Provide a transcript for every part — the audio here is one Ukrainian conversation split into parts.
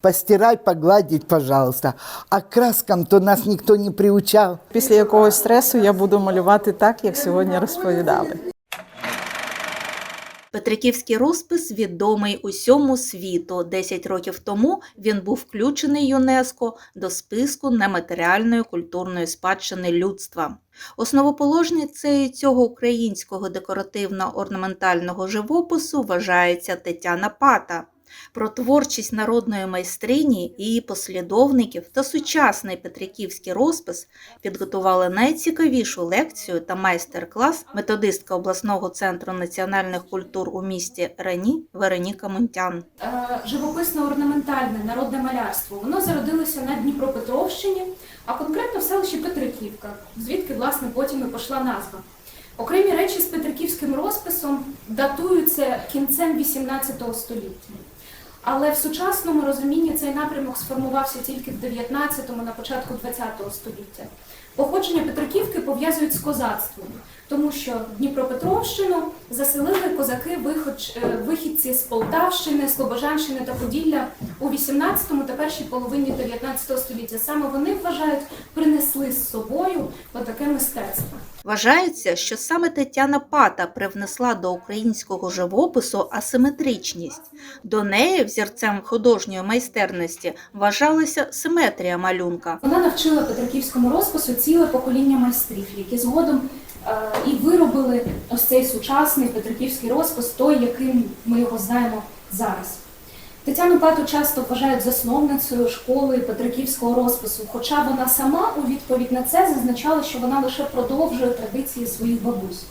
Постирай, погладить, пожалуйста. А краскам-то нас никто не приучал. Після якогось стресу я буду малювати так, як сьогодні розповідали. Петриківський розпис відомий усьому світу. 10 років тому він був включений ЮНЕСКО до списку нематеріальної культурної спадщини людства. Основоположницею цього українського декоративно-орнаментального живопису вважається Тетяна Пата. Про творчість народної майстрині, її послідовників та сучасний петриківський розпис підготували найцікавішу лекцію та майстер-клас методистка обласного центру національних культур у місті Рені Вероніка Мунтян. Е, живописно-орнаментальне народне малярство. Воно зародилося на Дніпропетровщині, а конкретно в селищі Петриківка, звідки власне потім і пішла назва. Окремі речі з петриківським розписом датуються кінцем XVIII століття. Але в сучасному розумінні цей напрямок сформувався тільки в 19-му, на початку 20-го століття. Походження Петриківки пов'язують з козацтвом, тому що Дніпропетровщину заселили козаки е, вихідці з Полтавщини, Слобожанщини та Поділля у 18-му та першій половині 19 століття. Саме вони вважають принесли з собою отаке мистецтво. Вважається, що саме Тетяна Пата привнесла до українського живопису асиметричність. До неї взірцем художньої майстерності вважалася симетрія малюнка. Вона навчила петриківському розпису ціле покоління майстрів, які згодом е, і виробили ось цей сучасний петриківський розпис, той, яким ми його знаємо зараз. Тетяну Пату часто вважають засновницею школи петриківського розпису, хоча вона сама у відповідь на це зазначала, що вона лише продовжує традиції своїх бабусь.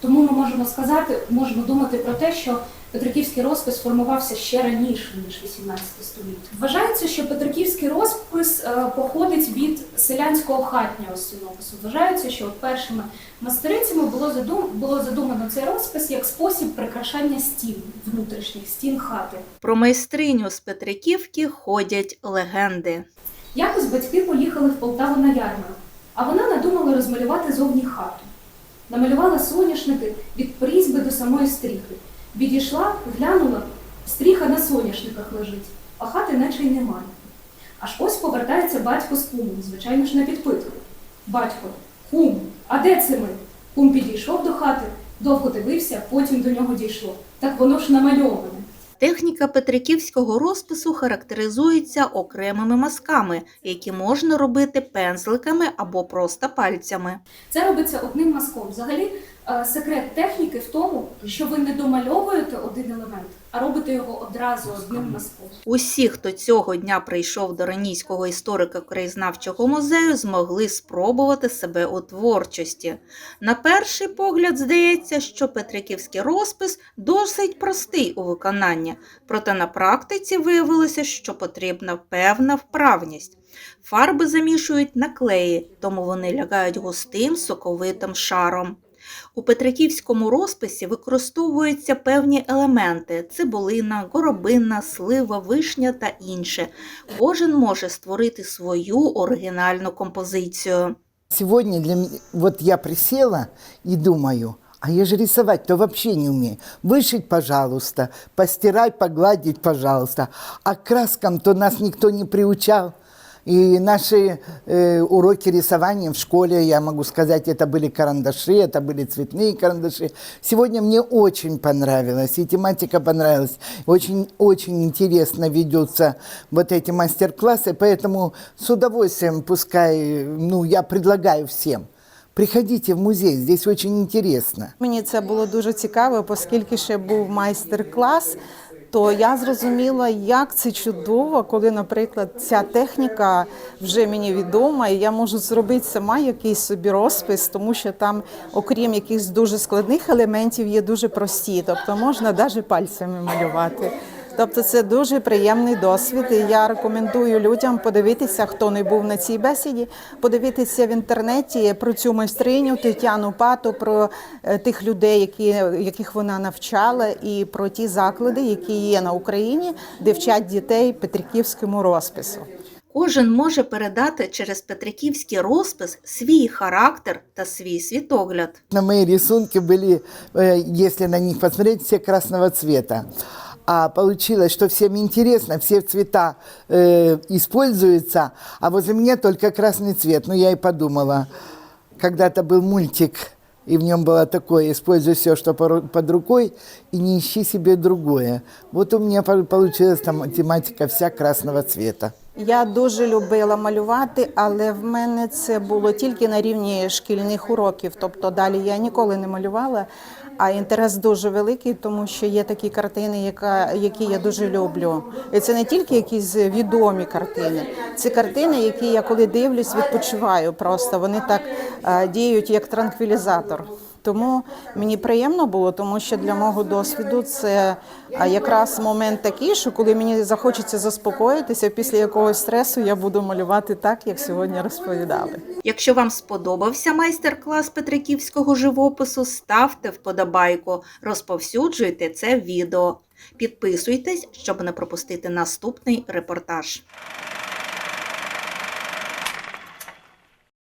Тому ми можемо сказати, можемо думати про те, що Петриківський розпис формувався ще раніше, ніж 18 століття. Вважається, що Петриківський розпис е, походить від селянського хатнього стінопису. Вважається, що першими мастерицями було, задум, було задумано цей розпис як спосіб прикрашання стін, внутрішніх стін хати. Про майстриню з Петриківки ходять легенди. Якось батьки поїхали в Полтаву на ярмарок, а вона надумала розмалювати зовні хату. Намалювала соняшники від прізьби до самої стріхи. Відійшла, глянула, стріха на соняшниках лежить, а хати наче й немає. Аж ось повертається батько з кумом, звичайно ж на підпитку. Батько, кум, а де це ми? Кум підійшов до хати, довго дивився, потім до нього дійшло. Так воно ж намальоване. Техніка петриківського розпису характеризується окремими мазками, які можна робити пензликами або просто пальцями. Це робиться одним мазком. Взагалі, секрет техніки в тому, що ви не домальовуєте один елемент, а робите його одразу одним мазком. Усі, хто цього дня прийшов до Ранійського історико-краєзнавчого музею, змогли спробувати себе у творчості. На перший погляд здається, що Петриківський розпис досить простий у виконанні, проте на практиці виявилося, що потрібна певна вправність. Фарби замішують на клеї, тому вони лягають густим соковитим шаром. У петриківському розписі використовуються певні елементи: цибулина, горобина, слива, вишня та інше. Кожен може створити свою оригінальну композицію. Сегодня для меня, вот я присела и думаю, а я же рисовать-то вообще не умею. Вышить, пожалуйста, постирай, погладить, пожалуйста. А краскам-то нас никто не приучал. И наши э, уроки рисования в школе, я могу сказать, это были карандаши, это были цветные карандаши. Сегодня мне очень понравилось, и тематика понравилась. Очень-очень интересно ведутся вот эти мастер-классы, поэтому с удовольствием, пускай, ну, я предлагаю всем, приходите в музей, здесь очень интересно. Мені це було дуже цікаво, оскільки ще був майстер-клас. То я зрозуміла, як це чудово, коли, наприклад, ця техніка вже мені відома, і я можу зробити сама якийсь собі розпис, тому що там, окрім якихось дуже складних елементів, є дуже прості. Тобто можна навіть пальцями малювати. Тобто це дуже приємний досвід. І я рекомендую людям подивитися, хто не був на цій бесіді, подивитися в інтернеті про цю майстриню Тетяну Пату, про е, тих людей, які, яких вона навчала, і про ті заклади, які є на Україні, де вчать дітей Петриківському розпису. Кожен може передати через Петриківський розпис свій характер та свій світогляд. На мои рисунки были, э, если на них посмотреть, красного цвета а получилось, что всем интересно, все цвета э, используются, а возле меня только красный цвет. Ну, я и подумала, когда-то был мультик, и в нем было такое, используй все, что пору- под рукой, и не ищи себе другое. Вот у меня пол- получилась там тематика вся красного цвета. Я дуже любила малювати, але в мене це було тільки на рівні шкільних уроків. Тобто далі я ніколи не малювала. А інтерес дуже великий, тому що є такі картини, які я дуже люблю. І це не тільки якісь відомі картини, це картини, які я коли дивлюсь, відпочиваю. Просто вони так е, діють як транквілізатор. Тому мені приємно було, тому що для мого досвіду це якраз момент такий, що коли мені захочеться заспокоїтися після якогось стресу, я буду малювати так, як сьогодні розповідали. Якщо вам сподобався майстер-клас Петриківського живопису, ставте вподобайку, розповсюджуйте це відео. Підписуйтесь, щоб не пропустити наступний репортаж.